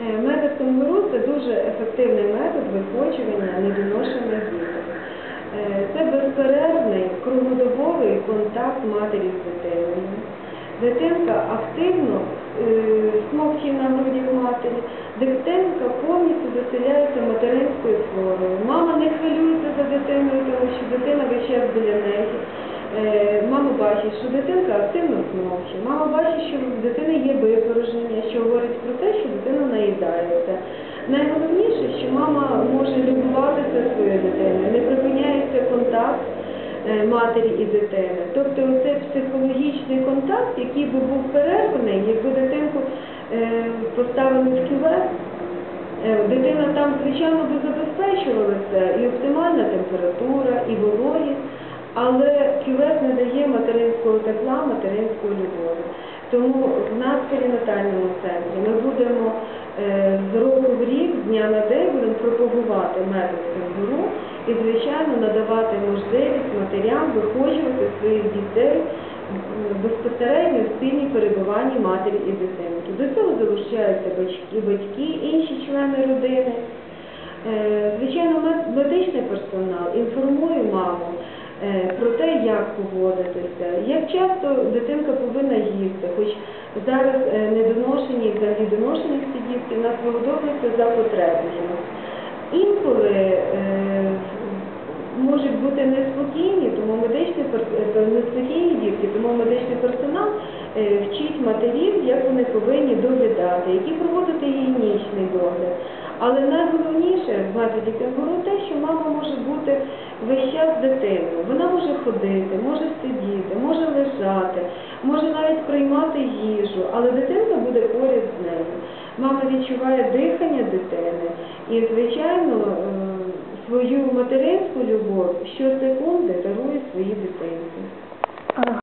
Е, Метод кенгуру це дуже ефективний метод виходжування недоношених діток. Е, Це безперервний круглодобовий контакт матері з дитиною. Дитинка активно е, смокче на грудях матері, дитинка повністю заселяється материнською флорою. Мама не хвилюється за дитиною, тому що дитина весь біля неї. Мама бачить, що дитинка активно смокче. Мама бачить, що в дитини є що говорить про те, що дитина наїдається. Найголовніше, що мама може любуватися своєю дитиною, не припиняється контакт е, матері і дитини. Тобто цей психологічний контакт, який би був перерваний, якби дитинку е, поставили в кювет, е, дитина там, звичайно, би забезпечувалася і оптимальна температура, і вологість, але кювет не дає материнського тепла, материнської любові. Тому в нас в перинатальному центрі ми будемо е, з року в рік, з дня на день будемо пропагувати метод кенгуру і, звичайно, надавати можливість матерям виходжувати своїх дітей безпосередньо в спільній перебуванні матері і дитинки. До цього залучаються батьки, батьки, інші члени родини. Е, Звичайно, медичний персонал інформує маму е, про те, як поводитися, як часто дитинка їсти, хоч зараз е, недоношені, взагалі доношені дітки, в нас вигодовуються за потребою. Інколи е, можуть бути неспокійні, тому медичний е, неспокійні дітки, тому медичний персонал вчить матерів, як вони повинні доглядати, які проводити гігієнічний догляд. Але найголовніше в методі кенгуру те, що мама може бути весь час дитиною. Вона може ходити, може сидіти, може лежати, може навіть приймати їжу, але дитинка буде поряд з нею. Мама відчуває дихання дитини і, звичайно, е, свою материнську любов щосекунди дарує своїй дитинці.